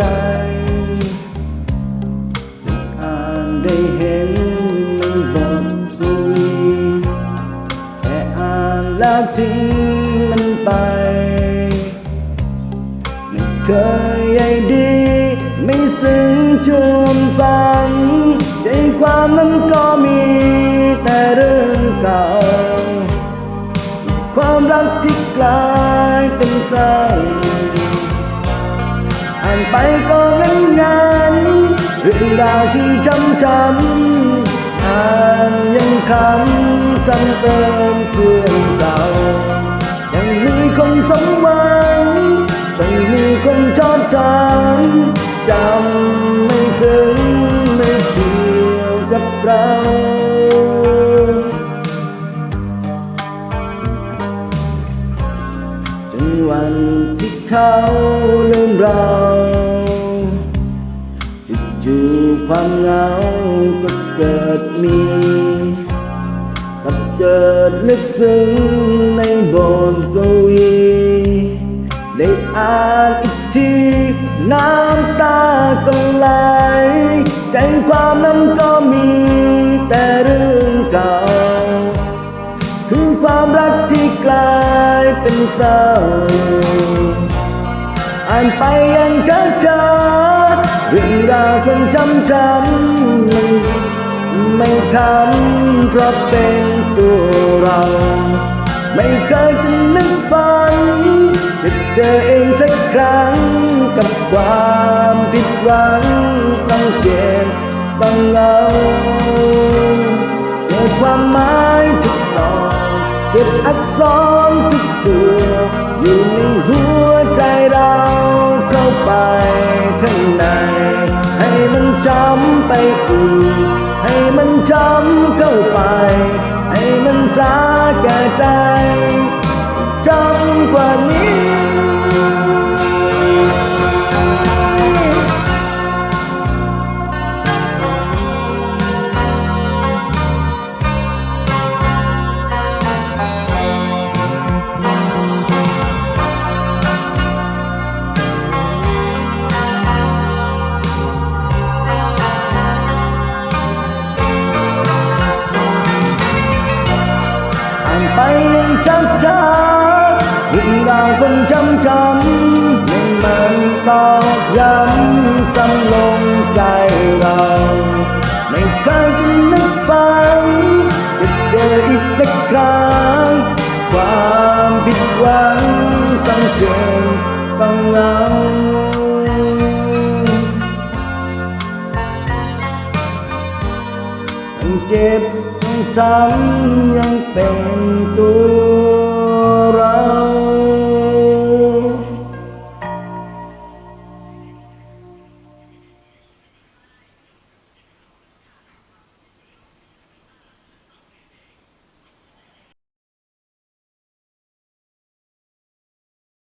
ไรอ่านได้เห็นมันบอกลุยแต่อ่านแล้วทิ้งมันไป ไม่เคยใจดี ไม่ซึ้งจูมฝัน ใจความนั้นก็มีแต่เรื่องเก่า ความรักที่กลายเป็นสศร้าานไปก็งั้นงันเรื่องราวที่จำจำอ่านยังคำซ้ำเติมเพื่อนเก่าต้องมีคนสมหวังต้องมีคนชอบจำจำไม่ซึ้งไม่เกี่ยวกับเรา วันที่เขาลืมเราจู่ๆความเหงาก็เกิดมีกับเกิดลึกซึ้งในบทกวีได้อ่านอีกทีน้ำตาก็ไหลใจความนั้นก็มีแต่เรื่องเก่า คือความรัก กลายเป็นเศร้า อ่านไปยังช้าช้าๆเรื่องราวคนจำจำไม่คำเพราะเป็นตัวเรา ไม่เคยจะนึกฝัน จะเจอเองสักครั้งกับความผิดหวังต้องเจ็บต้องเหงาเกิดความหมายทุกตอน เก็บอักษรทุกตัวอยู่ในหัวใจเราเข้าไปข้างใน ให้มันจำไปอีก ให้มันจำเข้าไป ให้มันสาแก่ใจจำกว่านี้านไปยังจำจำเรื่องราวคนจำจำให้มันตอกย้ำซ้ำลงใจเรา ไม่เคยจะนึกฝันจะเจออีกสักครั้ง ความผิดหวังต้องเจ็บต้องเหงายังเจ็บ ยังซ้ำยังเป็นตัว